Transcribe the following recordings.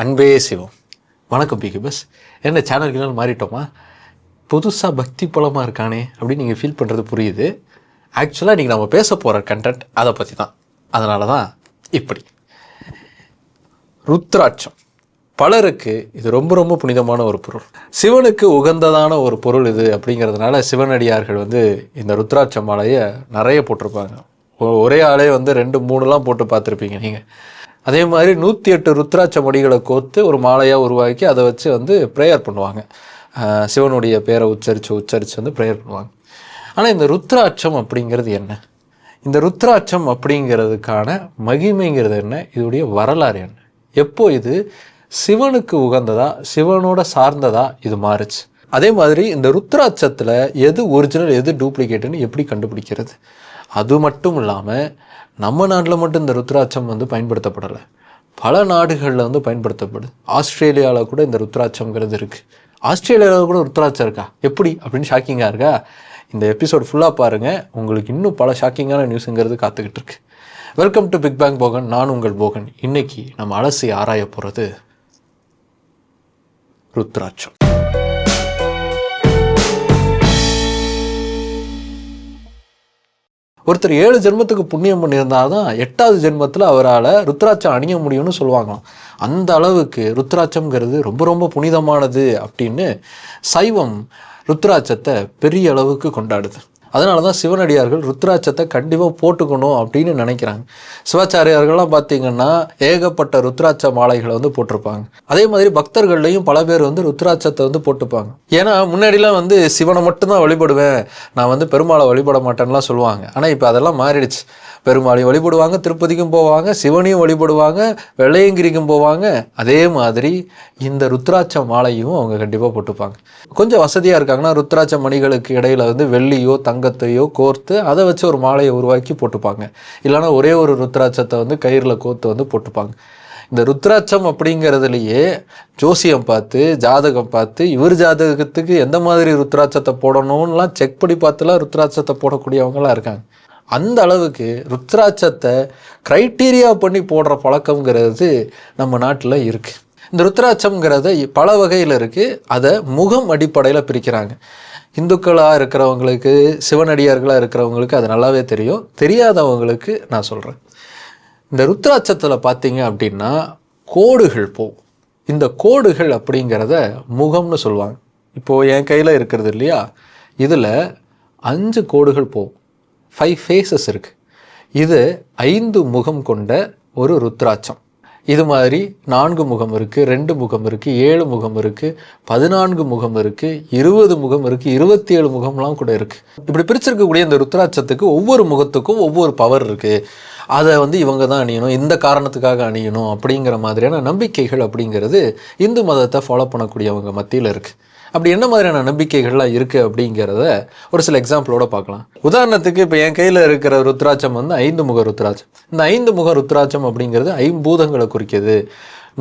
அன்பே சிவம். வணக்கம் பிகி பஸ் என்ன சேனல்கள் மாறிட்டோமா? புதுசாக பக்தி பலமாக இருக்கானே அப்படின்னு நீங்கள் ஃபீல் பண்ணுறது புரியுது. ஆக்சுவலாக நீங்கள் நம்ம பேச போகிற கண்டென்ட் அதை பற்றி தான். அதனால தான் இப்படி. ருத்ராட்சம். பலருக்கு இது ரொம்ப ரொம்ப புனிதமான ஒரு பொருள். சிவனுக்கு உகந்ததான ஒரு பொருள் இது அப்படிங்கிறதுனால சிவனடியார்கள் வந்து இந்த ருத்ராட்ச மாலையை நிறைய போட்டிருப்பாங்க. ஒ- ஒரே ஆளே வந்து ரெண்டு மூணுலாம் போட்டு பார்த்துருப்பீங்க நீங்கள் அதே மாதிரி நூற்றி எட்டு ருத்ராட்ச மொழிகளை கோர்த்து ஒரு மாலையாக உருவாக்கி அதை வச்சு வந்து ப்ரேயர் பண்ணுவாங்க. சிவனுடைய பேரை உச்சரித்து உச்சரித்து வந்து ப்ரேயர் பண்ணுவாங்க. ஆனால் இந்த ருத்ராட்சம் அப்படிங்கிறது என்ன? இந்த ருத்ராட்சம் அப்படிங்கிறதுக்கான மகிமைங்கிறது என்ன? இதோடைய வரலாறு என்ன? எப்போ இது சிவனுக்கு உகந்ததா சிவனோட சார்ந்ததா இது மாறுச்சு? அதே மாதிரி இந்த ருத்ராட்சத்தில் எது ஒரிஜினல் எது டூப்ளிகேட்டுன்னு எப்படி கண்டுபிடிக்கிறது? அது மட்டும் இல்லாமல் நம்ம நாட்டில் மட்டும் இந்த ருத்ராட்சம் வந்து பயன்படுத்தப்படலை. பல நாடுகளில் வந்து பயன்படுத்தப்படுது ஆஸ்திரேலியாவில் கூட இந்த ருத்ராட்சம்ங்கிறது இருக்குது ஆஸ்திரேலியாவில் கூட ருத்ராட்சம் இருக்கா? எப்படி? அப்படின்னு ஷாக்கிங்காக இருக்கா? இந்த எபிசோட் ஃபுல்லாக பாருங்கள் உங்களுக்கு இன்னும் பல ஷாக்கிங்கான நியூஸுங்கிறது காத்துக்கிட்டு இருக்கு. Welcome to big bang Bogan நான் உங்கள் போகன். இன்னைக்கு நம்ம அலசி ஆராய போகிறது ருத்ராட்சம். ஒருத்தர் ஏழு ஜென்மத்துக்கு புண்ணியம் பண்ணியிருந்தாதான் எட்டாவது ஜென்மத்தில் அவரால் ருத்ராட்சம் அணிய முடியும்னு சொல்லுவாங்களாம். அந்த அளவுக்கு ருத்ராட்சம்ங்கிறது ரொம்ப ரொம்ப புனிதமானது அப்படின்னு சைவம் ருத்ராட்சத்தை பெரிய அளவுக்கு கொண்டாடுது. அதனால தான் சிவனடியார்கள் ருத்ராட்சத்தை கண்டிப்பாக போட்டுக்கணும் அப்படின்னு நினைக்கிறாங்க. சிவாச்சாரியார்கள்லாம் பார்த்தீங்கன்னா ஏகப்பட்ட ருத்ராட்ச மாலைகளை வந்து போட்டிருப்பாங்க. அதே மாதிரி பக்தர்கள்லையும் பல பேர் வந்து ருத்ராட்சத்தை வந்து போட்டுப்பாங்க. ஏன்னா முன்னாடிலாம் வந்து சிவனை மட்டும்தான் வழிபடுவேன் நான் வந்து பெருமாளை வழிபட மாட்டேன்லாம் சொல்லுவாங்க. ஆனால் இப்போ அதெல்லாம் மாறிடுச்சு. பெருமாளையும் வழிபடுவாங்க திருப்பதிக்கும் போவாங்க சிவனையும் வழிபடுவாங்க வெள்ளையங்கிரிக்கும் போவாங்க. அதே மாதிரி இந்த ருத்ராட்ச மாலையும் அவங்க கண்டிப்பாக போட்டுப்பாங்க. கொஞ்சம் வசதியாக இருக்காங்கன்னா ருத்ராட்ச மணிகளுக்கு இடையில வந்து வெள்ளியோ தங்கத்தையோ கோர்த்து அதை வச்சு ஒரு மாலையை உருவாக்கி போட்டுப்பாங்க. இல்லைன்னா ஒரே ஒரு ருத்ராட்சத்தை வந்து கயிறில் கோர்த்து வந்து போட்டுப்பாங்க. இந்த ருத்ராட்சம் அப்படிங்கிறதுலையே ஜோசியம் பார்த்து ஜாதகம் பார்த்து இவர் ஜாதகத்துக்கு எந்த மாதிரி ருத்ராட்சத்தை போடணும்லாம் செக் பண்ணி பார்த்துலாம் ருத்ராட்சத்தை போடக்கூடியவங்களாம் இருக்காங்க. அந்த அளவுக்கு ருத்ராட்சத்தை க்ரைட்டீரியா பண்ணி போடுற பழக்கம்ங்கிறது நம்ம நாட்டில் இருக்குது இந்த ருத்ராட்சம்ங்கிறத பல வகையில் இருக்குது அதை முகம் அடிப்படையில் பிரிக்கிறாங்க. இந்துக்களாக இருக்கிறவங்களுக்கு சிவனடியார்களாக இருக்கிறவங்களுக்கு அது நல்லாவே தெரியும். தெரியாதவங்களுக்கு நான் சொல்கிறேன் இந்த ருத்ராட்சத்தில் பார்த்தீங்க அப்படின்னா கோடுகள் போகும். இந்த கோடுகள் அப்படிங்கிறத முகம்னு சொல்லுவாங்க. இப்போது என் கையில் இருக்கிறது இல்லையா? இதில் அஞ்சு கோடுகள் போகும். ஃபைவ் ஃபேஸஸ் இருக்குது இது ஐந்து முகம் கொண்ட ஒரு ருத்ராட்சம். இது மாதிரி நான்கு முகம் இருக்குது ரெண்டு முகம் இருக்குது ஏழு முகம் இருக்குது பதினான்கு முகம் இருக்குது இருபது முகம் இருக்குது இருபத்தி ஏழு முகம்லாம் கூட இருக்குது இப்படி பிரிச்சிருக்கக்கூடிய இந்த ருத்ராட்சத்துக்கு ஒவ்வொரு முகத்துக்கும் ஒவ்வொரு பவர் இருக்குது அதை வந்து இவங்க தான் அணியணும் இந்த காரணத்துக்காக அணியணும் அப்படிங்கிற மாதிரியான நம்பிக்கைகள் அப்படிங்கிறது இந்து மதத்தை ஃபாலோ பண்ணக்கூடியவங்க மத்தியில் இருக்குது அப்படி என்ன மாதிரியான நம்பிக்கைகள்லாம் இருக்குது அப்படிங்கிறத ஒரு சில எக்ஸாம்பிளோட பார்க்கலாம். உதாரணத்துக்கு இப்போ என் கையில் இருக்கிற ருத்ராட்சம் வந்து ஐந்து முக ருத்ராட்சம். இந்த ஐந்து முக ருத்ராட்சம் அப்படிங்கிறது ஐம்பூதங்களை குறிக்குது.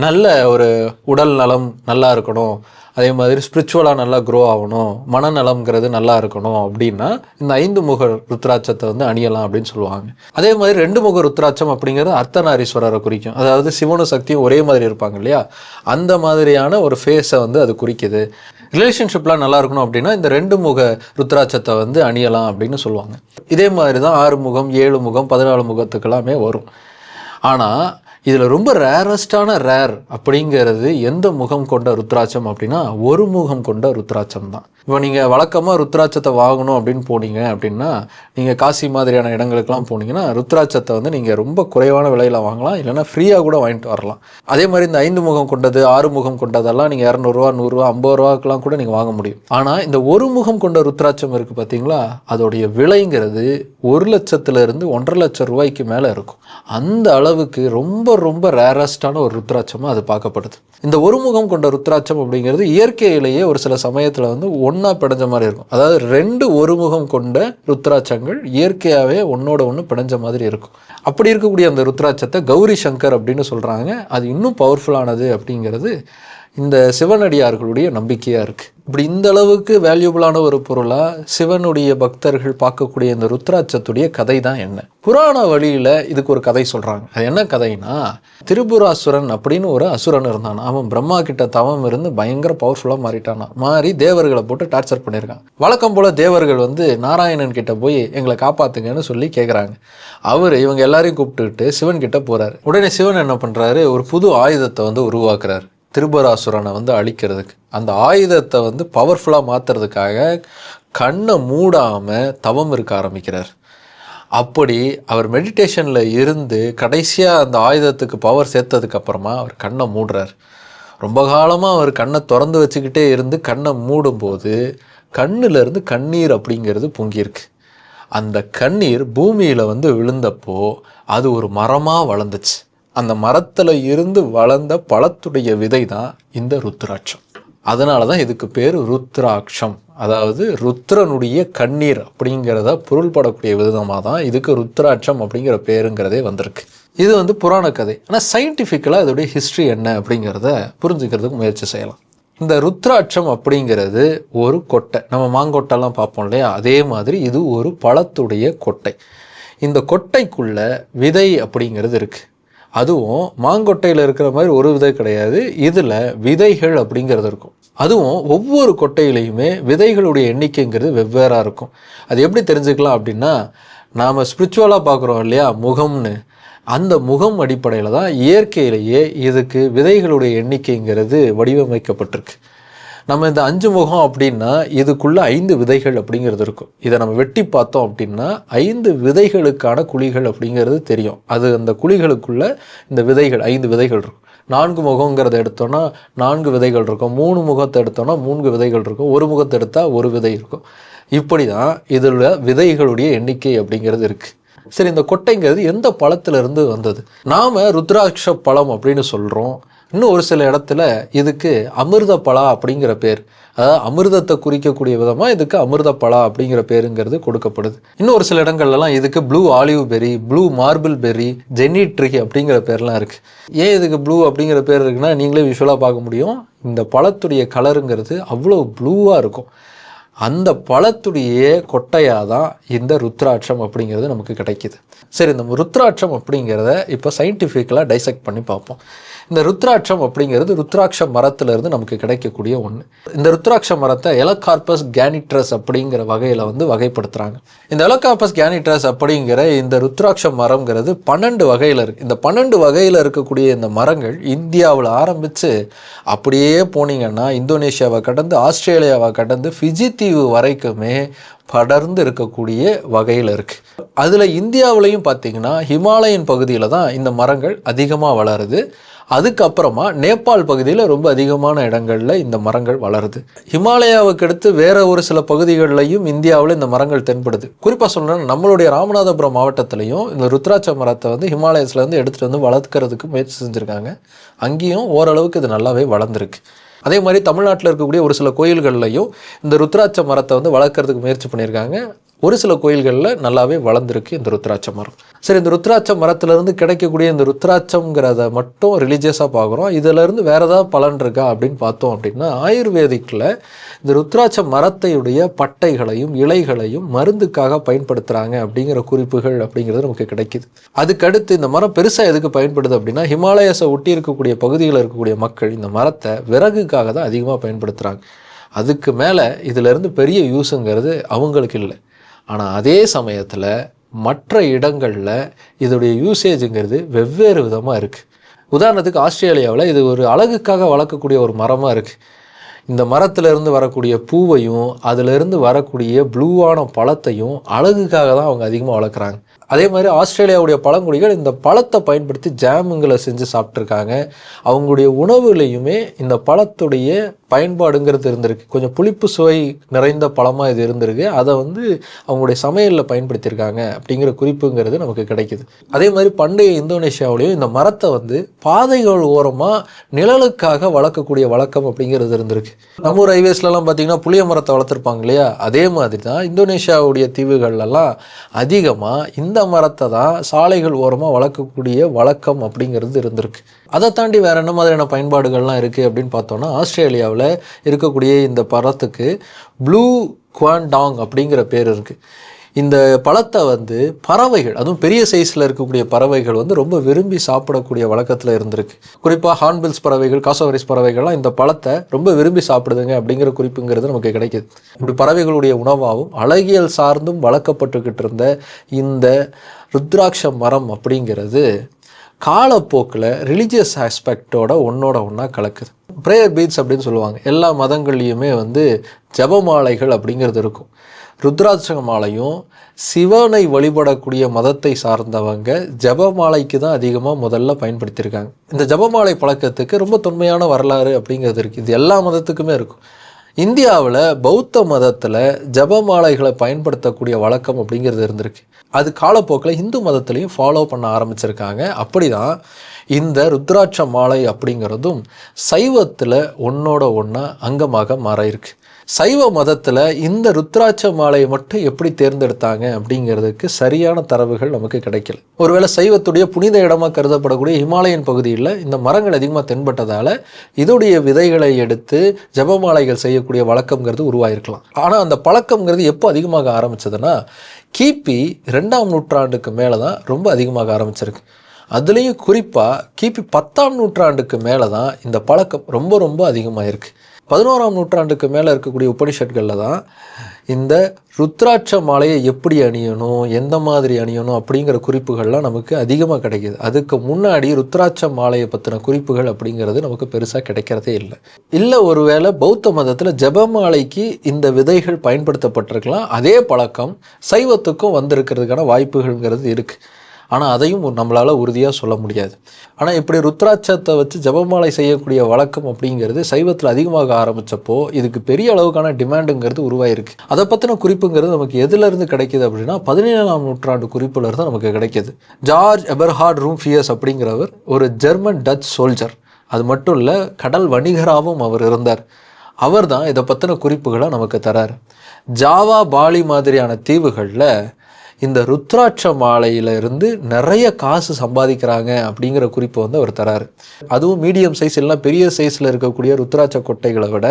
நல்ல ஒரு உடல் நலம் நல்லா இருக்கணும். அதே மாதிரி ஸ்பிரிச்சுவலாக நல்லா க்ரோ ஆகணும். மனநலம்ங்கிறது நல்லா இருக்கணும் அப்படின்னா இந்த ஐந்து முக ருத்ராட்சத்தை வந்து அணியலாம் அப்படின்னு சொல்லுவாங்க. அதே மாதிரி ரெண்டு முக ருத்ராட்சம் அப்படிங்கிறது அர்த்தநாரீஸ்வரரை குறிக்கும். அதாவது சிவனும் சக்தியும் ஒரே மாதிரி இருப்பாங்க இல்லையா? அந்த மாதிரியான ஒரு ஃபேஸை வந்து அது குறிக்குது. ரிலேஷன்ஷிப்லாம் நல்லா இருக்கணும் அப்படின்னா இந்த ரெண்டு முக ருத்ராட்சத்தை வந்து அணியலாம் அப்படின்னு சொல்லுவாங்க. இதே மாதிரி தான் ஆறு முகம் ஏழு முகம் பதினாலு முகத்துக்கெல்லாமே வரும். ஆனால் இதில் ரொம்ப ரேரஸ்டான ரேர் அப்படிங்கிறது எந்த முகம் கொண்ட ருத்ராட்சம் அப்படின்னா ஒரு முகம் கொண்ட ருத்ராட்சம் தான். இப்போ நீங்கள் வழக்கமாக ருத்ராட்சத்தை வாங்கணும் அப்படின்னு போனீங்க அப்படின்னா நீங்கள் காசி மாதிரியான இடங்களுக்கெல்லாம் போனீங்கன்னா ருத்ராட்சத்தை வந்து நீங்கள் ரொம்ப குறைவான விலையில் வாங்கலாம் இல்லைன்னா ஃப்ரீயாக கூட வாங்கிட்டு வரலாம். அதே மாதிரி இந்த ஐந்து முகம் கொண்டது ஆறு முகம் கொண்டதெல்லாம் நீங்கள் இரநூறுவா நூறுரூவா ஐம்பது ரூபாக்கெல்லாம் கூட நீங்கள் வாங்க முடியும். ஆனால் இந்த ஒரு முகம் கொண்ட ருத்ராட்சம் இருக்குது பார்த்தீங்களா அதோடைய விலைங்கிறது ஒரு லட்சத்துலருந்து ஒன்றரை லட்சம் ரூபாய்க்கு மேலே இருக்கும். அந்த அளவுக்கு ரொம்ப ரொம்ப ரேரஸ்டான ஒரு ருத்ராட்சமாக அது பார்க்கப்படுது. இந்த ஒரு முகம் கொண்ட ருத்ராட்சம் அப்படிங்கிறது இயற்கையிலேயே ஒரு சில சமயத்தில் வந்து ஒன்றா பிணைஞ்ச மாதிரி இருக்கும். அதாவது ரெண்டு ஒரு முகம் கொண்ட ருத்ராட்சங்கள் இயற்கையாகவே ஒன்னோட ஒன்று பிணைஞ்ச மாதிரி இருக்கும். அப்படி இருக்கக்கூடிய அந்த ருத்ராட்சத்தை கௌரி சங்கர் அப்படின்னு சொல்கிறாங்க அது இன்னும் பவர்ஃபுல்லானது அப்படிங்கிறது இந்த சிவனடியார்களுடைய நம்பிக்கையாக இருக்குது இப்படி இந்த அளவுக்கு வேல்யூபிளான ஒரு பொருளாக சிவனுடைய பக்தர்கள் பார்க்கக்கூடிய இந்த ருத்ராட்சத்துடைய கதை தான் என்ன? புராண வழியில் இதுக்கு ஒரு கதை சொல்கிறாங்க அது என்ன கதைனா திரிபுராசுரன் அப்படின்னு ஒரு அசுரன் இருந்தான். அவன் பிரம்மா கிட்ட தவம் இருந்து பயங்கர பவர்ஃபுல்லாக மாறிட்டானா. மாறி தேவர்களை போட்டு டார்ச்சர் பண்ணியிருக்கான். வழக்கம் போல் தேவர்கள் வந்து நாராயணன் கிட்ட போய் எங்களை காப்பாத்துங்கன்னு சொல்லி கேட்குறாங்க அவர் இவங்க எல்லாரையும் கூப்பிட்டுக்கிட்டு சிவன் கிட்ட போகிறாரு உடனே சிவன் என்ன பண்ணுறாரு ஒரு புது ஆயுதத்தை வந்து உருவாக்குறாரு. திருபராசுரனை வந்து அழிக்கிறதுக்கு. அந்த ஆயுதத்தை வந்து பவர்ஃபுல்லாக மாற்றுறதுக்காக கண்ணை மூடாமல் தவம் இருக்க ஆரம்பிக்கிறார். அப்படி அவர் மெடிடேஷனில் இருந்து கடைசியாக அந்த ஆயுதத்துக்கு பவர் சேர்த்ததுக்கப்புறமா அவர் கண்ணை மூடுறார். ரொம்ப காலமாக அவர் கண்ணை திறந்து வச்சுக்கிட்டே இருந்து கண்ணை மூடும்போது கண்ணிலேருந்து கண்ணீர் அப்படிங்கிறது பொங்கியிருக்கு. அந்த கண்ணீர் பூமியில் வந்து விழுந்தப்போ அது ஒரு மரமாக வளர்ந்துச்சு. அந்த மரத்தில் இருந்து வளர்ந்த பழத்துடைய விதை தான் இந்த ருத்ராட்சம். அதனால தான் இதுக்கு பேர் ருத்ராட்சம். அதாவது ருத்ரனுடைய கண்ணீர் அப்படிங்கிறத பொருள்படக்கூடிய விதமாக தான் இதுக்கு ருத்ராட்சம் அப்படிங்கிற பேருங்கிறதே வந்திருக்கு. இது வந்து புராண கதை. ஆனால் சயின்டிஃபிக்கலாக இதோடைய ஹிஸ்ட்ரி என்ன அப்படிங்கிறத புரிஞ்சுக்கிறதுக்கு முயற்சி செய்யலாம். இந்த ருத்ராட்சம் அப்படிங்கிறது ஒரு கொட்டை. நம்ம மாங்கொட்டைலாம் பார்ப்போம் இல்லையா? அதே மாதிரி இது ஒரு பழத்துடைய கொட்டை. இந்த கொட்டைக்குள்ள விதை அப்படிங்கிறது இருக்குது அதுவும் மாங்கொட்டையில் இருக்கிற மாதிரி ஒரு விதை கிடையாது. இதில் விதைகள் அப்படிங்கிறது இருக்கும். அதுவும் ஒவ்வொரு கொட்டையிலையுமே விதைகளுடைய எண்ணிக்கைங்கிறது வெவ்வேறாக இருக்கும். அது எப்படி தெரிஞ்சுக்கலாம் அப்படின்னா நாம் ஸ்பிரிச்சுவலாக பார்க்குறோம் இல்லையா முகம்னு. அந்த முகம் அடிப்படையில் தான் இயற்கையிலேயே இதுக்கு விதைகளுடைய எண்ணிக்கைங்கிறது வடிவமைக்கப்பட்டிருக்கு. நம்ம இந்த அஞ்சு முகம் அப்படின்னா இதுக்குள்ள ஐந்து விதைகள் அப்படிங்கிறது இருக்கும். இதை நம்ம வெட்டி பார்த்தோம் அப்படின்னா ஐந்து விதைகளுக்கான குழிகள் அப்படிங்கிறது தெரியும். அது அந்த குழிகளுக்குள்ள இந்த விதைகள் ஐந்து விதைகள் இருக்கும். நான்கு முகங்கிறத எடுத்தோன்னா நான்கு விதைகள் இருக்கும். மூணு முகத்தை எடுத்தோன்னா மூன்று விதைகள் இருக்கும். ஒரு முகத்தை எடுத்தால் ஒரு விதை இருக்கும். இப்படி தான் இதில் விதைகளுடைய எண்ணிக்கை அப்படிங்கிறது இருக்குது சரி இந்த கொட்டைங்கிறது எந்த பழத்திலிருந்து வந்தது? நாம் ருத்ராட்ச பழம் அப்படின்னு சொல்கிறோம் இன்னும் ஒரு சில இடத்துல இதுக்கு அமிர்த அப்படிங்கிற பேர். அதாவது அமிர்தத்தை குறிக்கக்கூடிய விதமாக இதுக்கு அமிர்த அப்படிங்கிற பேருங்கிறது கொடுக்கப்படுது. இன்னும் ஒரு சில இடங்கள்லாம் இதுக்கு blue olive berry blue marble berry Jenny tree அப்படிங்கிற பேர்லாம் இருக்குது ஏன் இதுக்கு ப்ளூ அப்படிங்கிற பேர் இருக்குன்னா நீங்களே விஷுவலாக பார்க்க முடியும். இந்த பழத்துடைய கலருங்கிறது அவ்வளோ ப்ளூவாக இருக்கும். அந்த பழத்துடைய கொட்டையாக தான் இந்த ருத்ராட்சம் அப்படிங்கிறது நமக்கு கிடைக்கிது. சரி இந்த ருத்ராட்சம் அப்படிங்கிறத இப்போ சயின்டிஃபிக்கலாக டைசெக்ட் பண்ணி பார்ப்போம். இந்த ருத்ராட்சம் அப்படிங்கிறது ருத்ராட்ச மரத்திலிருந்து நமக்கு கிடைக்கக்கூடிய ஒன்று இந்த ருத்ராட்ச மரத்தை எலக்கார்பஸ் கேனிட்ரஸ் அப்படிங்கிற வகையில் வந்து வகைப்படுத்துகிறாங்க இந்த எலக்கார்பஸ் கேனிட்ரஸ் அப்படிங்கிற இந்த ருத்ராட்ச மரம்ங்கிறது பன்னெண்டு வகையில் இருக்குது இந்த பன்னெண்டு வகையில் இருக்கக்கூடிய இந்த மரங்கள் இந்தியாவில் ஆரம்பித்து அப்படியே போனீங்கன்னா இந்தோனேஷியாவை கடந்து ஆஸ்திரேலியாவை கடந்து ஃபிஜி தீவு வரைக்குமே படர்ந்து இருக்கக்கூடிய வகையில் இருக்குது அதில் இந்தியாவிலையும் பார்த்தீங்கன்னா ஹிமாலயன் பகுதியில் தான் இந்த மரங்கள் அதிகமாக வளருது. அதுக்கப்புறமா நேபாள் பகுதியில் ரொம்ப அதிகமான இடங்களில் இந்த மரங்கள் வளருது. ஹிமாலயாவுக்கு அடுத்து வேற ஒரு சில பகுதிகளிலையும் இந்தியாவில் இந்த மரங்கள் தென்படுது. குறிப்பாக சொல்லணும்னா நம்மளுடைய ராமநாதபுரம் மாவட்டத்திலையும் இந்த ருத்ராட்ச மரத்தை வந்து ஹிமாலயஸ்லேருந்து எடுத்துகிட்டு வந்து வளர்க்குறதுக்கு முயற்சி செஞ்சுருக்காங்க. அங்கேயும் ஓரளவுக்கு இது நல்லாவே வளர்ந்துருக்கு. அதே மாதிரி தமிழ்நாட்டில் இருக்கக்கூடிய ஒரு சில கோயில்கள்லையும் இந்த ருத்ராட்ச மரத்தை வந்து வளர்க்கறதுக்கு முயற்சி பண்ணியிருக்காங்க. ஒரு சில கோயில்களில் நல்லாவே வளர்ந்துருக்கு இந்த ருத்ராட்ச மரம். சரி இந்த ருத்ராட்ச மரத்துலேருந்து கிடைக்கக்கூடிய இந்த ருத்ராட்சங்கிறத மட்டும் ரிலீஜியஸாக பார்க்குறோம் இதிலேருந்து வேறு ஏதாவது பலன் இருக்கா அப்படின்னு பார்த்தோம் அப்படின்னா ஆயுர்வேதிக்கில் இந்த ருத்ராட்ச மரத்தையுடைய பட்டைகளையும் இலைகளையும் மருந்துக்காக பயன்படுத்துகிறாங்க அப்படிங்கிற குறிப்புகள் அப்படிங்கிறது நமக்கு கிடைக்குது. அதுக்கடுத்து இந்த மரம் பெருசாக எதுக்கு பயன்படுது அப்படின்னா ஹிமாலயஸை ஒட்டி இருக்கக்கூடிய பகுதிகளில் இருக்கக்கூடிய மக்கள் இந்த மரத்தை விறகுக்காக தான் அதிகமாக பயன்படுத்துகிறாங்க அதுக்கு மேலே இதிலேருந்து பெரிய யூஸுங்கிறது அவங்களுக்கு இல்லை. ஆனால் அதே சமயத்தில் மற்ற இடங்களில் இதோடைய யூசேஜுங்கிறது வெவ்வேறு விதமாக இருக்குது உதாரணத்துக்கு ஆஸ்திரேலியாவில் இது ஒரு அழகுக்காக வளர்க்கக்கூடிய ஒரு மரமாக இருக்குது இந்த மரத்திலிருந்து வரக்கூடிய பூவையும் அதிலிருந்து வரக்கூடிய ப்ளூவான பழத்தையும் அழகுக்காக தான் அவங்க அதிகமாக வளர்க்குறாங்க. அதே மாதிரி ஆஸ்திரேலியாவுடைய பழங்குடிகள் இந்த பழத்தை பயன்படுத்தி ஜாமுங்களை செஞ்சு சாப்பிட்ருக்காங்க அவங்களுடைய உணவுலையுமே இந்த பழத்துடைய பயன்பாடுங்கிறது இருந்திருக்கு. கொஞ்சம் புளிப்பு சுவை நிறைந்த பழமாக இது இருந்திருக்கு. அதை வந்து அவங்களுடைய சமையலில் பயன்படுத்தியிருக்காங்க அப்படிங்கிற குறிப்புங்கிறது நமக்கு கிடைக்குது. அதே மாதிரி பண்டைய இந்தோனேஷியாவிலையும் இந்த மரத்தை வந்து பாதைகள் ஓரமாக நிழலுக்காக வளர்க்கக்கூடிய வழக்கம் அப்படிங்கிறது இருந்திருக்கு. நம்ம ஊர் ஹைவேஸ்லலாம் பார்த்தீங்கன்னா புளிய மரத்தை வளர்த்துருப்பாங்க இல்லையா? அதே மாதிரி தான் இந்தோனேஷியாவுடைய தீவுகள்லாம் அதிகமாக இந்த இந்த மரத்தை தான் சாலைகள் ஓரமாக வளர்க்கக்கூடிய வழக்கம் அப்படிங்கிறது இருந்திருக்கு. அதை தாண்டி வேற என்ன மாதிரியான பயன்பாடுகள்லாம் இருக்குது அப்படின்னு பார்த்தோன்னா ஆஸ்திரேலியாவில் இருக்கக்கூடிய இந்த மரத்துக்கு ப்ளூ குவான்டாங் அப்படிங்கிற பேர் இருக்குது இந்த பழத்தை வந்து பறவைகள் அதுவும் பெரிய சைஸில் இருக்கக்கூடிய பறவைகள் வந்து ரொம்ப விரும்பி சாப்பிடக்கூடிய வழக்கத்தில் இருந்திருக்கு. குறிப்பாக ஹார்ன்பில்ஸ் பறவைகள் காசோவரிஸ் பறவைகள்லாம் இந்த பழத்தை ரொம்ப விரும்பி சாப்பிடுதுங்க அப்படிங்கிற குறிப்புங்கிறது நமக்கு கிடைக்கிது. இப்படி பறவைகளுடைய உணவாகவும் அழகியல் சார்ந்தும் வளர்க்கப்பட்டுக்கிட்டு இருந்த இந்த ருத்ராட்ச மரம் அப்படிங்கிறது காலப்போக்கில் ரிலீஜியஸ் ஆஸ்பெக்டோட ஒன்றோட ஒன்றா கலக்குது. ப்ரேயர் பீட்ஸ் அப்படின்னு சொல்லுவாங்க. எல்லா மதங்கள்லேயுமே வந்து ஜபமாலைகள் அப்படிங்கிறது இருக்கும். ருத்ராட்ச மாலையும் சிவனை வழிபடக்கூடிய மதத்தை சார்ந்தவங்க ஜபமாலைக்கு தான் அதிகமாக முதல்ல பயன்படுத்தியிருக்காங்க. இந்த ஜபமாலை பழக்கத்துக்கு ரொம்ப தொன்மையான வரலாறு அப்படிங்கிறது இருக்குது இது எல்லா மதத்துக்குமே இருக்கும். இந்தியாவில் பௌத்த மதத்தில் ஜபமாலைகளை பயன்படுத்தக்கூடிய வழக்கம் அப்படிங்கிறது இருந்திருக்கு. அது காலப்போக்கில் இந்து மதத்துலேயும் ஃபாலோ பண்ண ஆரம்பிச்சிருக்காங்க. அப்படி தான் இந்த ருத்ராட்ச மாலை அப்படிங்கிறதும் சைவத்தில் ஒன்றோட ஒன்றா அங்கமாக மாற இருக்கு. சைவ மதத்தில் இந்த ருத்ராட்ச மாலையை மட்டும் எப்படி தேர்ந்தெடுத்தாங்க அப்படிங்கிறதுக்கு சரியான தரவுகள் நமக்கு கிடைக்கல. ஒருவேளை சைவத்துடைய புனித இடமாக கருதப்படக்கூடிய ஹிமாலயன் பகுதியில் இந்த மரங்கள் அதிகமாக தென்பட்டதால் இதோடைய விதைகளை எடுத்து ஜபமாலைகள் செய்யக்கூடிய வழக்கம்ங்கிறது உருவாயிருக்கலாம். ஆனால் அந்த பழக்கம்ங்கிறது எப்போ அதிகமாக ஆரம்பிச்சதுன்னா கிபி ரெண்டாம் நூற்றாண்டுக்கு மேலே தான் ரொம்ப அதிகமாக ஆரம்பிச்சிருக்கு. அதுலேயும் குறிப்பாக கிபி பத்தாம் நூற்றாண்டுக்கு மேலே தான் இந்த பழக்கம் ரொம்ப ரொம்ப அதிகமாக இருக்குது பதினோராம் நூற்றாண்டுக்கு மேலே இருக்கக்கூடிய உபனிஷட்களில் தான் இந்த ருத்ராட்ச மாலையை எப்படி அணியணும் எந்த மாதிரி அணியணும் அப்படிங்கிற குறிப்புகள்லாம் நமக்கு அதிகமாக கிடைக்கிது. அதுக்கு முன்னாடி ருத்ராட்ச மாலையை பற்றின குறிப்புகள் அப்படிங்கிறது நமக்கு பெருசாக கிடைக்கிறதே இல்லை. இல்லை ஒருவேளை பௌத்த மதத்தில் ஜபமாலைக்கு இந்த விதைகள் பயன்படுத்தப்பட்டிருக்கலாம். அதே பழக்கம் சைவத்துக்கும் வந்திருக்கிறதுக்கான வாய்ப்புகள்ங்கிறது இருக்குது ஆனால் அதையும் நம்மளால் உறுதியாக சொல்ல முடியாது. ஆனால் இப்படி ருத்ராட்சத்தை வச்சு ஜபமாலை செய்யக்கூடிய வழக்கம் அப்படிங்கிறது சைவத்தில் அதிகமாக ஆரம்பித்தப்போ இதுக்கு பெரிய அளவுக்கான டிமாண்டுங்கிறது உருவாயிருக்கு. அதை பற்றின குறிப்புங்கிறது நமக்கு எதுலேருந்து கிடைக்கிது அப்படின்னா பதினேழாம் நூற்றாண்டு குறிப்புலேருந்து நமக்கு கிடைக்கிது. ஜார்ஜ் எபர்ஹார்ட் ரூம்ஃபியஸ் அப்படிங்கிறவர் ஒரு ஜெர்மன் டச் சோல்ஜர். அது மட்டும் இல்லை கடல் வணிகராகவும் அவர் இருந்தார். அவர் தான் இதை பற்றின குறிப்புகளை நமக்கு தரார். ஜாவா பாலி மாதிரியான தீவுகளில் இந்த ருத்ராட்ச மாலையிலிருந்து நிறைய காசு சம்பாதிக்கிறாங்க அப்படிங்கிற குறிப்பை வந்து அவர் தராரு. அதுவும் மீடியம் சைஸ் எல்லாம் பெரிய சைஸில் இருக்கக்கூடிய ருத்ராட்ச கொட்டைகளை விட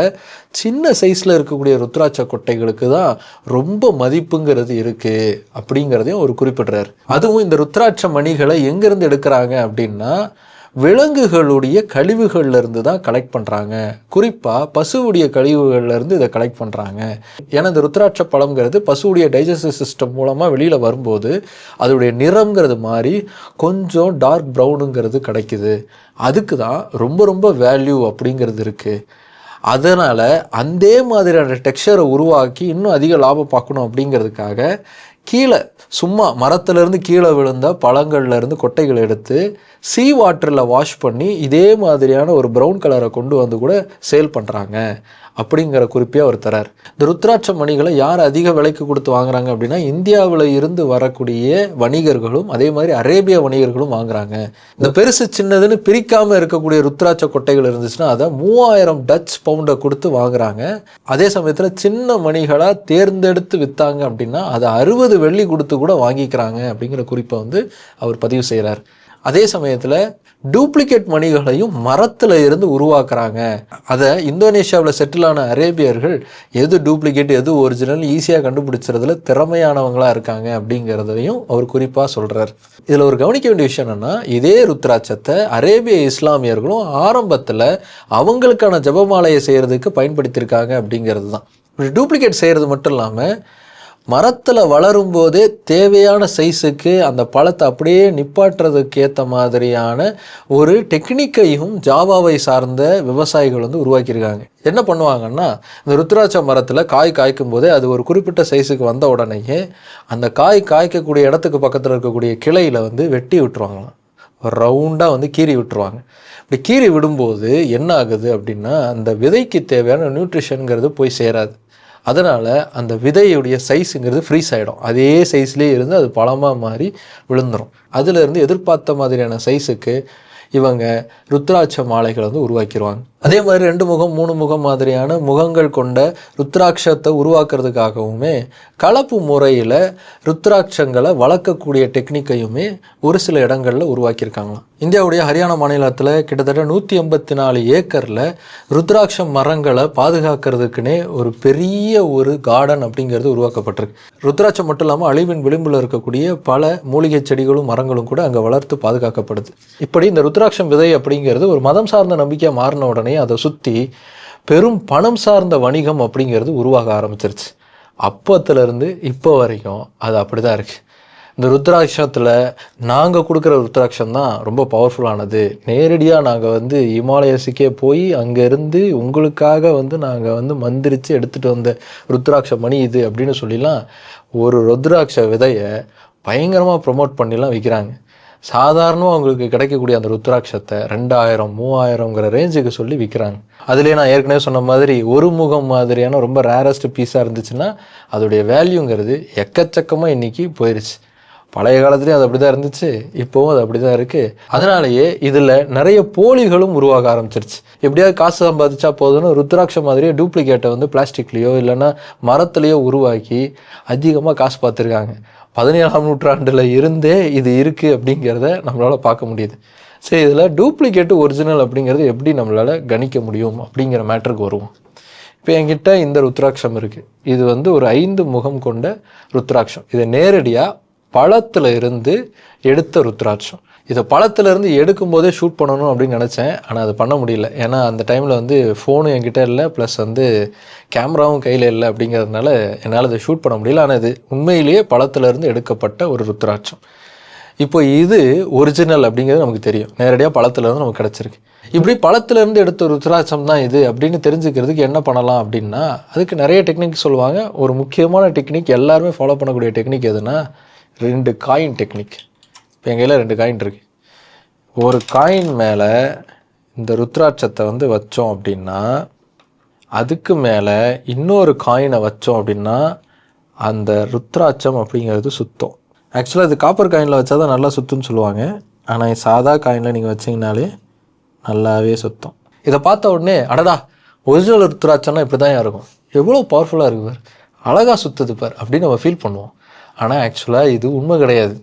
சின்ன சைஸில் இருக்கக்கூடிய ருத்ராட்ச கொட்டைகளுக்கு தான் ரொம்ப மதிப்புங்கிறது இருக்குது அப்படிங்கிறதையும் அவர் குறிப்பிடுறாரு. அதுவும் இந்த ருத்ராட்ச மணிகளை எங்கேருந்து எடுக்கிறாங்க அப்படின்னா விலங்குகளுடைய கழிவுகள்லேருந்து தான் கலெக்ட் பண்ணுறாங்க குறிப்பாக பசுவுடைய கழிவுகள்லேருந்து இதை கலெக்ட் பண்ணுறாங்க ஏன்னா இந்த ருத்ராட்ச பழம்ங்கிறது பசுவுடைய டைஜஸ்டிவ் சிஸ்டம் மூலமாக வெளியில் வரும்போது அதோடைய நிறம்ங்கிறது மாதிரி கொஞ்சம் டார்க் ப்ரௌனுங்கிறது கிடைக்குது. அதுக்கு தான் ரொம்ப ரொம்ப வேல்யூ அப்படிங்கிறது இருக்குது அதனால் அதே மாதிரியான டெக்ஸ்சரை உருவாக்கி இன்னும் அதிக லாபம் பார்க்கணும் அப்படிங்கிறதுக்காக கீழே சும்மா மரத்துலேருந்து கீழே விழுந்த பழங்கள்லேருந்து கொட்டைகளை எடுத்து சீ வாட்டரில் வாஷ் பண்ணி இதே மாதிரியான ஒரு ப்ரௌன் கலரை கொண்டு வந்து கூட சேல் பண்ணுறாங்க அப்படிங்கிற குறிப்பே அவர் தரார். இந்த ருத்ராட்ச மணிகளை யார் அதிக விலைக்கு கொடுத்து வாங்குறாங்க அப்படின்னா இந்தியாவில் இருந்து வரக்கூடிய வணிகர்களும் அதே மாதிரி அரேபிய வணிகர்களும் வாங்குறாங்க. இந்த பெருசு சின்னதுன்னு பிரிக்காமல் இருக்கக்கூடிய ருத்ராட்ச கொட்டைகள் இருந்துச்சுன்னா அதை மூவாயிரம் டச் பவுண்டை கொடுத்து வாங்குறாங்க. அதே சமயத்தில் சின்ன மணிகளாக தேர்ந்தெடுத்து விற்றாங்க அப்படின்னா அதை அறுபது வெள்ளி கொடுத்து கூட வாங்கிக்கிறாங்க அப்படிங்கிற குறிப்பை வந்து அவர் பதிவு செய்கிறார் அதே சமயத்தில் டூப்ளிகேட் மணிகளையும் மரத்தில் இருந்து உருவாக்குறாங்க. அதை இந்தோனேஷியாவில் செட்டிலான அரேபியர்கள் எது டூப்ளிகேட் எது ஒரிஜினல் ஈஸியாக கண்டுபிடிச்சதுல திறமையானவங்களாக இருக்காங்க அப்படிங்கிறதையும் அவர் குறிப்பாக சொல்கிறார் இதில் ஒரு கவனிக்க வேண்டிய விஷயம் என்னென்னா இதே ருத்ராட்சத்தை அரேபிய இஸ்லாமியர்களும் ஆரம்பத்தில் அவங்களுக்கான ஜபமாலையை செய்கிறதுக்கு பயன்படுத்தியிருக்காங்க அப்படிங்கிறது தான் இப்படி டூப்ளிகேட் செய்கிறது மட்டும் இல்லாமல் மரத்தில் வளரும்போதே தேவையான சைஸுக்கு அந்த பழத்தை அப்படியே நிப்பாட்டுறதுக்கு ஏற்ற மாதிரியான ஒரு டெக்னிக்கையும் ஜாவாவை சார்ந்த விவசாயிகள் வந்து உருவாக்கியிருக்காங்க. என்ன பண்ணுவாங்கன்னா இந்த ருத்ராட்ச மரத்தில் காய் காய்க்கும் போதே அது ஒரு குறிப்பிட்ட சைஸுக்கு வந்த உடனேயே அந்த காய் காய்க்கக்கூடிய இடத்துக்கு பக்கத்தில் இருக்கக்கூடிய கிளையில் வந்து வெட்டி விட்டுருவாங்களாம். ரவுண்டாக வந்து கீறி விட்டுருவாங்க. இப்படி கீறி விடும்போது என்ன ஆகுது அப்படின்னா அந்த விதைக்கு தேவையான நியூட்ரிஷனுங்கிறது போய் சேராது. அதனால் அந்த விதையுடைய சைஸுங்கிறது ஃப்ரீஸ் ஆகிடும் அதே சைஸ்லேயே இருந்து அது பழமாக மாறி விழுந்துடும் அதிலிருந்து எதிர்பார்த்த மாதிரியான சைஸுக்கு இவங்க ருத்ராட்ச மாலைகளை வந்து உருவாக்கிடுவாங்க அதே மாதிரி ரெண்டு முகம் மூணு முகம் மாதிரியான முகங்கள் கொண்ட ருத்ராட்சத்தை உருவாக்குறதுக்காகவுமே கலப்பு முறையில் ருத்ராட்சங்களை வளர்க்கக்கூடிய டெக்னிக்கையுமே ஒரு சில இடங்களில் உருவாக்கியிருக்காங்களாம். இந்தியாவுடைய ஹரியானா மாநிலத்தில் கிட்டத்தட்ட நூற்றி எண்பத்தி நாலு ஏக்கரில் ருத்ராட்ச மரங்களை பாதுகாக்கிறதுக்குனே ஒரு பெரிய ஒரு கார்டன் அப்படிங்கிறது உருவாக்கப்பட்டிருக்கு. ருத்ராட்சம் மட்டும் இல்லாமல் அழிவின் விளிம்பில் இருக்கக்கூடிய பல மூலிகை செடிகளும் மரங்களும் கூட அங்கே வளர்த்து பாதுகாக்கப்படுது. இப்படி இந்த ருத்ராட்சம் விதை அப்படிங்கிறது ஒரு மதம் சார்ந்த நம்பிக்கை மாறின உடனே அதை சுற்றி பெரும் பணம் சார்ந்த வணிகம் அப்படிங்கிறது உருவாக ஆரம்பிச்சிருச்சு. அப்போத்துலேருந்து இப்போ வரைக்கும் அது அப்படி தான் இருக்குது இந்த ருத்ராட்சத்தில் நாங்கள் கொடுக்குற ருத்ராட்சம் தான் ரொம்ப பவர்ஃபுல்லானது நேரடியாக நாங்கள் வந்து இமாலயசுக்கே போய் அங்கேருந்து உங்களுக்காக வந்து நாங்கள் வந்து மந்திரிச்சு எடுத்துகிட்டு வந்த ருத்ராட்ச மணி இது அப்படின்னு சொல்லிலாம் ஒரு ருத்ராட்ச விதையை பயங்கரமாக ப்ரொமோட் பண்ணிலாம் விற்கிறாங்க சாதாரணமாக அவங்களுக்கு கிடைக்கக்கூடிய அந்த ருத்ராட்சத்தை ரெண்டாயிரம் மூவாயிரங்கிற ரேஞ்சுக்கு சொல்லி விற்கிறாங்க அதுலேயே நான் ஏற்கனவே சொன்ன மாதிரி ஒரு முகம் மாதிரியான ரொம்ப ரேரஸ்ட் பீஸாக இருந்துச்சுன்னா அதோடைய வேல்யூங்கிறது எக்கச்சக்கமாக இன்றைக்கி போயிடுச்சு பழைய காலத்துலேயும் அது அப்படி தான் இருந்துச்சு இப்போவும் அது அப்படி தான் இருக்குது அதனாலேயே இதில் நிறைய போலிகளும் உருவாக ஆரம்பிச்சிருச்சு. எப்படியாவது காசு சம்பாதிச்சா போதும்னு ருத்ராட்சம் மாதிரியே டூப்ளிகேட்டை வந்து பிளாஸ்டிக்லேயோ இல்லைன்னா மரத்துலேயோ உருவாக்கி அதிகமாக காசு பார்த்துருக்காங்க. பதினேழாம் நூற்றாண்டில் இருந்தே இது இருக்குது அப்படிங்கிறத நம்மளால் பார்க்க முடியுது. சரி இதில் டூப்ளிகேட்டு ஒரிஜினல் அப்படிங்கிறது எப்படி நம்மளால் கணிக்க முடியும் அப்படிங்கிற மேட்டருக்கு வருவோம். இப்போ என்கிட்ட இந்த ருத்ராட்சம் இருக்குது இது வந்து ஒரு ஐந்து முகம் கொண்ட ருத்ராட்சம். இதை நேரடியாக பழத்தில் இருந்து எடுத்த ருத்ராட்சம். இதை பழத்துலேருந்து எடுக்கும்போதே ஷூட் பண்ணணும் அப்படின்னு நினச்சேன். ஆனால் அது பண்ண முடியல. ஏன்னா அந்த டைமில் வந்து ஃபோனும் என்கிட்ட இல்லை ப்ளஸ் வந்து கேமராவும் கையில் இல்லை அப்படிங்கிறதுனால என்னால் அதை ஷூட் பண்ண முடியல. ஆனால் இது உண்மையிலேயே பழத்துலேருந்து எடுக்கப்பட்ட ஒரு ருத்ராட்சம். இப்போ இது ஒரிஜினல் அப்படிங்கிறது நமக்கு தெரியும். நேரடியாக பழத்துலேருந்து நமக்கு கிடச்சிருக்கு. இப்படி பழத்துலேருந்து எடுத்த ருத்ராட்சம் தான் இது அப்படின்னு தெரிஞ்சுக்கிறதுக்கு என்ன பண்ணலாம் அப்படின்னா அதுக்கு நிறைய டெக்னிக் சொல்லுவாங்க. ஒரு முக்கியமான டெக்னிக் எல்லாருமே ஃபாலோ பண்ணக்கூடிய டெக்னிக் எதுனா ரெண்டு காயின் டெக்னிக் என் கையில் ரெண்டு காயின் இருக்கு. ஒரு காயின் மேலே இந்த ருத்ராட்சத்தை வந்து வச்சோம் அப்படின்னா அதுக்கு மேலே இன்னொரு காயினை வச்சோம் அப்படின்னா அந்த ருத்ராட்சம் அப்படிங்கிறது சுத்தம். ஆக்சுவலாக இது காப்பர் காயினில் வச்சா தான் நல்லா சுத்தம்னு சொல்லுவாங்க. ஆனால் சாதா காயினில் நீங்கள் வச்சிங்கனாலே நல்லாவே சுத்தம். இதை பார்த்த உடனே அடடா ஒரிஜினல் ருத்ராட்சம்னா இப்படி தான் இருக்கும். எவ்வளோ பவர்ஃபுல்லாக இருக்கு பார். அழகாக சுற்றுது பார் அப்படின்னு நம்ம ஃபீல் பண்ணுவோம். ஆனால் ஆக்சுவலாக இது உண்மை கிடையாது.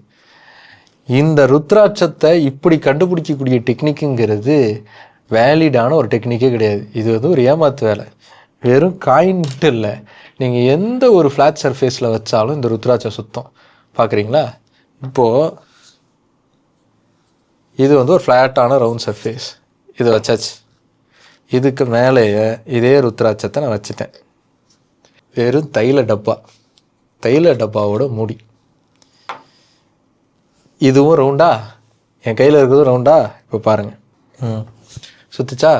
இந்த ருத்ராட்சத்தை இப்படி கண்டுபிடிக்கக்கூடிய டெக்னிக்குங்கிறது வேலிடான ஒரு டெக்னிக்கே கிடையாது. இது வந்து ஒரு ஏமாத்து வேலை. வெறும் காயின்ட்டு இல்லை. நீங்கள் எந்த ஒரு ஃப்ளாட் சர்ஃபேஸில் வச்சாலும் இந்த ருத்ராட்சம் சுத்தம். பார்க்குறீங்களா இப்போது இது வந்து ஒரு ஃப்ளாட்டான ரவுண்ட் சர்ஃபேஸ் இது வச்சாச்சு. இதுக்கு மேலேயே இதே ருத்ராட்சத்தை நான் வச்சுட்டேன். வெறும் தைல டப்பா. தைல டப்பாவோட மூடி. இதுவும் ரவுண்டா என் கையில் இருக்கிறதும் ரவுண்டா இப்போ பாருங்கள் ம். சுத்துச்சா?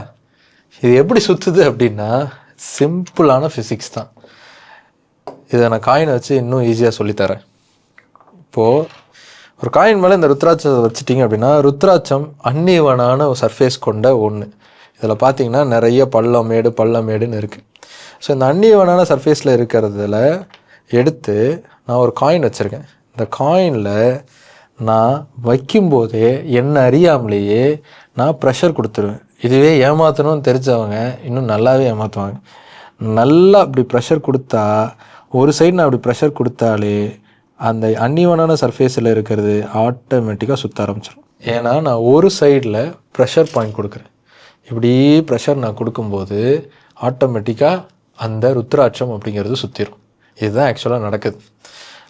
இது எப்படி சுற்றுது அப்படின்னா சிம்பிளான ஃபிசிக்ஸ் தான். இதை நான் காயினை வச்சு இன்னும் ஈஸியாக சொல்லித்தரேன். இப்போது ஒரு காயின் மேலே இந்த ருத்ராட்சத்தை வச்சுட்டிங்க அப்படின்னா ருத்ராட்சம் அன்னீவனான ஒரு சர்ஃபேஸ் கொண்ட ஒன்று இதில் பார்த்தீங்கன்னா நிறைய பள்ளம் மேடு பள்ளம் மேடுன்னு இருக்குது ஸோ இந்த அன்னீவனான சர்ஃபேஸில் இருக்கிறதுல எடுத்து நான் ஒரு காயின் வச்சுருக்கேன். இந்த காயினில் நான் வைக்கும்போதே என்ன அறியாமலேயே நான் ப்ரெஷர் கொடுத்துருவேன். இதுவே ஏமாற்றணும்னு தெரிஞ்சவங்க இன்னும் நல்லாவே ஏமாற்றுவாங்க நல்லா அப்படி ப்ரெஷர் கொடுத்தா ஒரு சைடு நான் அப்படி ப்ரெஷர் கொடுத்தாலே அந்த அன்னிவனான சர்ஃபேஸில் இருக்கிறது ஆட்டோமேட்டிக்காக சுற்ற ஆரம்பிச்சிடும் ஏன்னா நான் ஒரு சைடில் ப்ரெஷர் பாயிண்ட் கொடுக்குறேன். இப்படி ப்ரெஷர் நான் கொடுக்கும்போது ஆட்டோமேட்டிக்காக அந்த ருத்ராட்சம் அப்படிங்கிறது சுற்றிடும் இதுதான் ஆக்சுவலாக நடக்குது.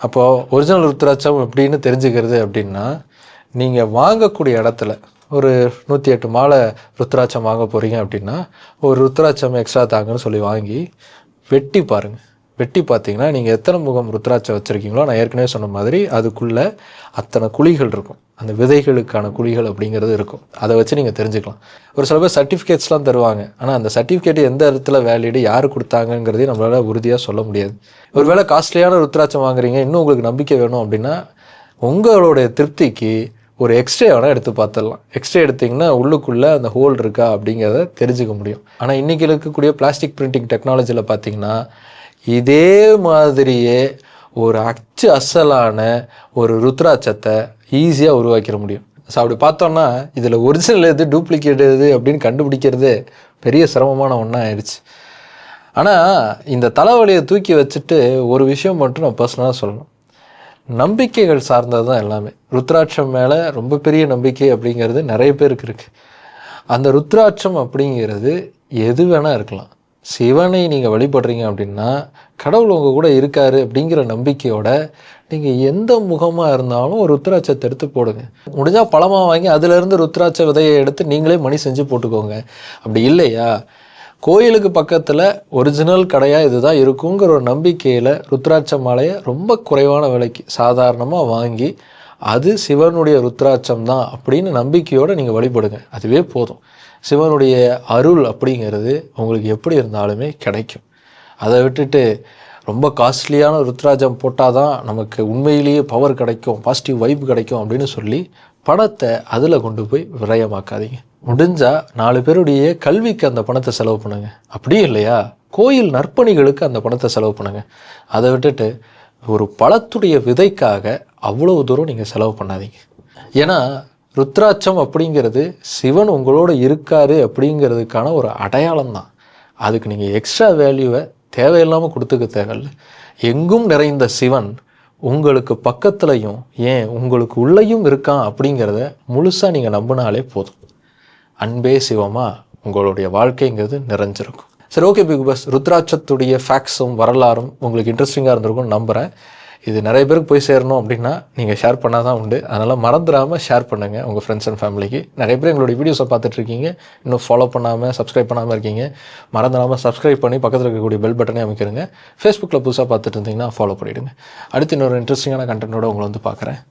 அப்போது ஒரிஜினல் ருத்ராட்சம் எப்படின்னு தெரிஞ்சுக்கிறது அப்படின்னா நீங்கள் வாங்கக்கூடிய இடத்துல ஒரு நூற்றி எட்டு மாலை ருத்ராட்சம் வாங்க போகிறீங்க அப்படின்னா ஒரு ருத்ராட்சம் எக்ஸ்ட்ரா தாங்கன்னு சொல்லி வாங்கி வெட்டி பாருங்கள் வெட்டி பார்த்தீங்கன்னா நீங்கள் எத்தனை முகம் ருத்ராட்சம் வச்சுருக்கீங்களோ நான் ஏற்கனவே சொன்ன மாதிரி அதுக்குள்ளே அத்தனை குழிகள் இருக்கும். அந்த விதைகளுக்கான குழிகள் அப்படிங்கிறது இருக்கும். அதை வச்சு நீங்கள் தெரிஞ்சுக்கலாம். ஒரு சில பேர் சர்டிஃபிகேட்ஸ்லாம் தருவாங்க. ஆனால் அந்த சர்டிஃபிகேட் எந்த இடத்துல வேலிடு யார் கொடுத்தாங்கங்கிறதையும் நம்மளால் உறுதியாக சொல்ல முடியாது. ஒரு வேளை காஸ்ட்லியான ருத்ராட்சம் வாங்குறீங்க இன்னும் உங்களுக்கு நம்பிக்கை வேணும் அப்படின்னா உங்களுடைய திருப்திக்கு ஒரு எக்ஸ்ரே வேணால் எடுத்து பார்த்துடலாம். எக்ஸ்ரே எடுத்திங்கன்னா உள்ளுக்குள்ளே அந்த ஹோல் இருக்கா அப்படிங்கிறத தெரிஞ்சுக்க முடியும். ஆனால் இன்றைக்கி இருக்கக்கூடிய பிளாஸ்டிக் பிரிண்டிங் டெக்னாலஜியில் பார்த்தீங்கன்னா இதே மாதிரியே ஒரு அச்சு அசலான ஒரு ருத்ராட்சத்தை ஈஸியாக உருவாக்கிட முடியும். ஸோ அப்படி பார்த்தோம்னா இதில் ஒரிஜினல் எது டூப்ளிகேட் எது அப்படின்னு கண்டுபிடிக்கிறதே பெரிய சிரமமான ஒன்றா ஆயிடுச்சு ஆனால் இந்த தலைவலியை தூக்கி வச்சுட்டு ஒரு விஷயம் மட்டும் நான் பர்சனலாக சொல்லணும். நம்பிக்கைகள் சார்ந்தது தான் எல்லாமே. ருத்ராட்சம் மேலே ரொம்ப பெரிய நம்பிக்கை அப்படிங்கிறது நிறைய பேருக்கு இருக்குது அந்த ருத்ராட்சம் அப்படிங்கிறது எது வேணால் இருக்கலாம். சிவனை நீங்கள் வழிபடுறீங்க அப்படின்னா கடவுள் உங்கள் கூட இருக்காரு அப்படிங்கிற நம்பிக்கையோட நீங்கள் எந்த முகமாக இருந்தாலும் ஒரு ருத்ராட்சத்தை எடுத்து போடுங்க. முடிஞ்சால் பழமாக வாங்கி அதிலிருந்து ருத்ராட்ச விதையை எடுத்து நீங்களே மணி செஞ்சு போட்டுக்கோங்க. அப்படி இல்லையா? கோயிலுக்கு பக்கத்தில் ஒரிஜினல் கடையாக இதுதான் இருக்குங்கிற ஒரு நம்பிக்கையில் ருத்ராட்ச மாலையை ரொம்ப குறைவான விலைக்கு சாதாரணமாக வாங்கி அது சிவனுடைய ருத்ராட்சம் தான் அப்படின்னு நம்பிக்கையோடு நீங்கள் வழிபடுங்க. அதுவே போதும். சிவனுடைய அருள் அப்படிங்கிறது உங்களுக்கு எப்படி இருந்தாலுமே கிடைக்கும். அதை விட்டுட்டு ரொம்ப காஸ்ட்லியான ருத்ராஜம் போட்டால் தான் நமக்கு உண்மையிலேயே பவர் கிடைக்கும் பாசிட்டிவ் வைப் கிடைக்கும் அப்படின்னு சொல்லி பணத்தை அதில் கொண்டு போய் விரயமாக்காதீங்க. முடிஞ்சால் நாலு பேருடைய கல்விக்கு அந்த பணத்தை செலவு பண்ணுங்க. அப்படியும் இல்லையா? கோயில் நற்பணிகளுக்கு அந்த பணத்தை செலவு பண்ணுங்க. அதை விட்டுட்டு ஒரு பழத்துடைய விதைக்காக அவ்வளவு தூரம் நீங்கள் செலவு பண்ணாதீங்க. ஏன்னா ருத்ராட்சம் அப்படிங்கிறது சிவன் உங்களோட இருக்காரு அப்படிங்கிறதுக்கான ஒரு அடையாளம் தான் அதுக்கு நீங்கள் எக்ஸ்ட்ரா வேல்யூவை தேவையில்லாமல் கொடுத்துக்க தேவையில்லை. எங்கும் நிறைந்த சிவன் உங்களுக்கு பக்கத்துலையும் ஏன் உங்களுக்கு உள்ளேயும் இருக்கான் அப்படிங்கிறத முழுசாக நீங்கள் நம்பினாலே போதும். அன்பே சிவமாக உங்களுடைய வாழ்க்கைங்கிறது நிறைஞ்சிருக்கும். சரி ஓகே பிக் பாஸ் ருத்ராட்சத்துடைய ஃபேக்ஸும் வரலாறும் உங்களுக்கு இன்ட்ரெஸ்டிங்காக இருந்திருக்கும்னு நம்புகிறேன் இது நிறைய பேருக்கு போய் சேரணும் அப்படின்னா நீங்கள் ஷேர் பண்ணால் தான் உண்டு. அதனால் மறந்துடாமல் ஷேர் பண்ணுங்கள் உங்கள் ஃப்ரெண்ட்ஸ் அண்ட் ஃபேமிலிக்கு நிறைய பேர் எங்களுடைய வீடியோஸை பார்த்துட்ருக்கீங்க இன்னும் ஃபாலோ பண்ணாமல் சப்ஸ்கிரைப் பண்ணாமல் இருக்கீங்க. மறந்துடாமல் சப்ஸ்கிரைப் பண்ணி பக்கத்தில் இருக்கக்கூடிய பெல் பட்டனே அமைக்கிறங்க. ஃபேஸ்புக்கில் புதுசாக பார்த்துட்டு இருந்தீங்கன்னா ஃபாலோ பண்ணிவிடுங்க அடுத்து இன்னொரு இன்ட்ரெஸ்டிங்கான கண்டென்ட்டோட உங்களை வந்து பார்க்குறேன்.